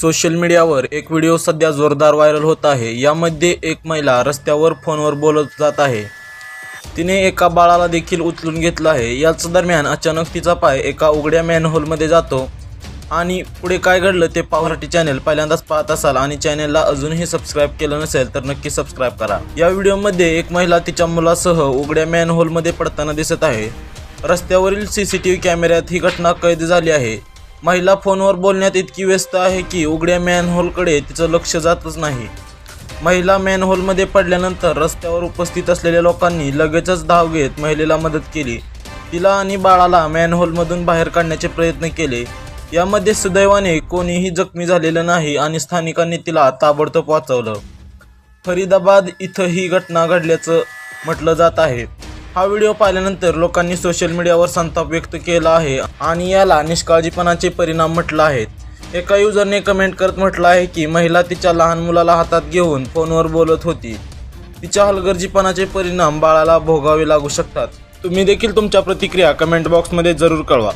Social मीडियावर एक video सध्या जोरदार व्हायरल होत आहे. यामध्ये एक महिला रस्त्यावर फोनवर बोलत जात आहे. तिने एका बाळाला देखील उचलून घेतलं आहे. याच दरम्यान अचानक तिचा पाय एका उघड्या मॅनहोलमध्ये जातो आणि पुढे काय घडलं ते पावराठी चॅनल पहिल्यांदाच पाहत असाल आणि चॅनलला अजूनही सबस्क्राईब केलं नसेल तर नक्की सबस्क्राईब करा. या व्हिडिओमध्ये एक महिला तिच्या मुलासह उघड्या मॅनहोलमध्ये पडताना दिसत आहे. रस्त्यावरील सी सी टी व्ही कॅमेऱ्यात ही घटना कैद झाली आहे. महिला फोनवर बोलण्यात इतकी व्यस्त आहे की उघड्या मॅनहोलकडे तिचं लक्ष जातच नाही. महिला मॅनहोलमध्ये पडल्यानंतर रस्त्यावर उपस्थित असलेल्या लोकांनी लगेचच धाव घेत महिलेला मदत केली. तिला आणि बाळाला मॅनहोलमधून बाहेर काढण्याचे प्रयत्न केले. यामध्ये सुदैवाने कोणीही जखमी झालेलं नाही आणि स्थानिकांनी तिला ताबडतोब वाचवलं. फरीदाबाद इथं ही घटना घडल्याचं म्हटलं जात आहे. हा व्हिडिओ पाहिल्यानंतर लोकांनी सोशल मीडियावर संताप व्यक्त केला आहे आणि याला निष्काळजीपणाचे परिणाम म्हटलं आहेत एका युजरने कमेंट करत म्हटलं आहे की महिला तिच्या लहान मुलाला हातात घेऊन फोनवर बोलत होती. तिच्या हलगर्जीपणाचे परिणाम बाळाला भोगावे लागू शकतात. तुम्ही देखील तुमच्या प्रतिक्रिया कमेंट बॉक्समध्ये जरूर कळवा.